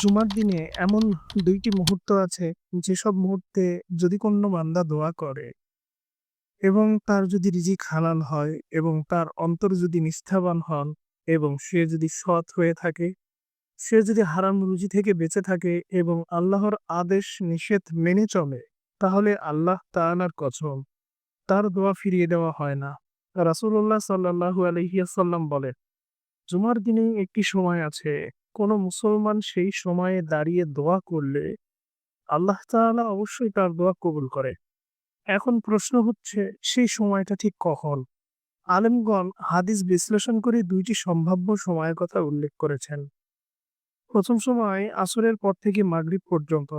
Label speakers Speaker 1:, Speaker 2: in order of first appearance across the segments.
Speaker 1: জুমার দিনে এমন দুইটি মুহূর্ত আছে যেসব মুহূর্তে যদি কোনো বান্দা দোয়া করে এবং তার যদি রিজিক হালাল হয় এবং তার অন্তর যদি নিষ্ঠাবান হন এবং সে যদি সৎ হয়ে থাকে, সে যদি হারাম রুজি থেকে বেঁচে থাকে এবং আল্লাহর আদেশ নিষেধ মেনে চলে, তাহলে আল্লাহ তাআলার কসম তার দোয়া ফিরিয়ে দেওয়া হয় না। রাসূলুল্লাহ সাল্লাল্লাহু আলাইহি ওয়াসাল্লাম বলেন, জুমার দিনে একটি সময় আছে, কোনো মুসলমান সেই সময়ে দাঁড়িয়ে দোয়া করলে আল্লাহ তাআলা অবশ্যই তার দোয়া কবুল করে। এখন প্রশ্ন হচ্ছে, সেই সময়টা ঠিক কখন? আলেমগণ হাদিস বিশ্লেষণ করে দুইটি সম্ভাব্য সময়ের কথা উল্লেখ করেছেন। প্রথম সময় আসরের পর থেকে মাগরিব পর্যন্ত।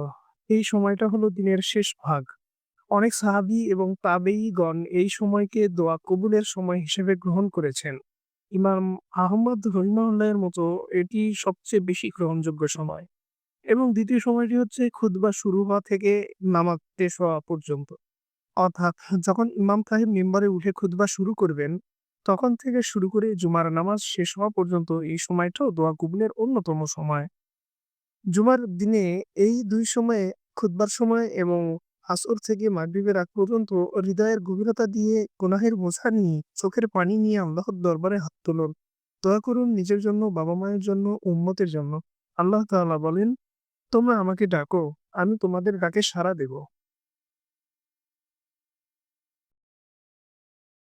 Speaker 1: এই সময়টা হলো দিনের শেষ ভাগ। অনেক সাহাবী এবং তাবেইগণ এই সময়কে দোয়া কবুলের সময় হিসেবে গ্রহণ করেছেন। ইমাম আহমদ রহিমাহুল্লাহের মতো এটি সবচেয়ে বেশি গ্রহণযোগ্য সময় এবং দ্বিতীয় সময়টি হচ্ছে খুতবা শুরু হওয়া থেকে নামাজ শেষ হওয়া পর্যন্ত। অর্থাৎ যখন ইমাম সাহেব মেম্বারে উঠে খুতবা শুরু করবেন, তখন থেকে শুরু করে জুমার নামাজ শেষ হওয়া পর্যন্ত এই সময়টাও দোয়া কবুলের অন্যতম সময়। জুমার দিনে এই দুই সময়ে খুতবার সময় এবং আসর থেকে মাগরিবের আগ পর্যন্ত হৃদয়ের গভীরতা দিয়ে গুনাহের বোঝা নিয়ে, চোখের পানি নিয়ে আল্লাহর দরবারে হাত তুলুন। দয়া করুন নিজের জন্য, বাবা-মায়ের জন্য, উন্মতের জন্য। আল্লাহ তাআলা বলেন, "তোমরা আমাকে ডাকো, আমি তোমাদের ডাকে সাড়া দেব।"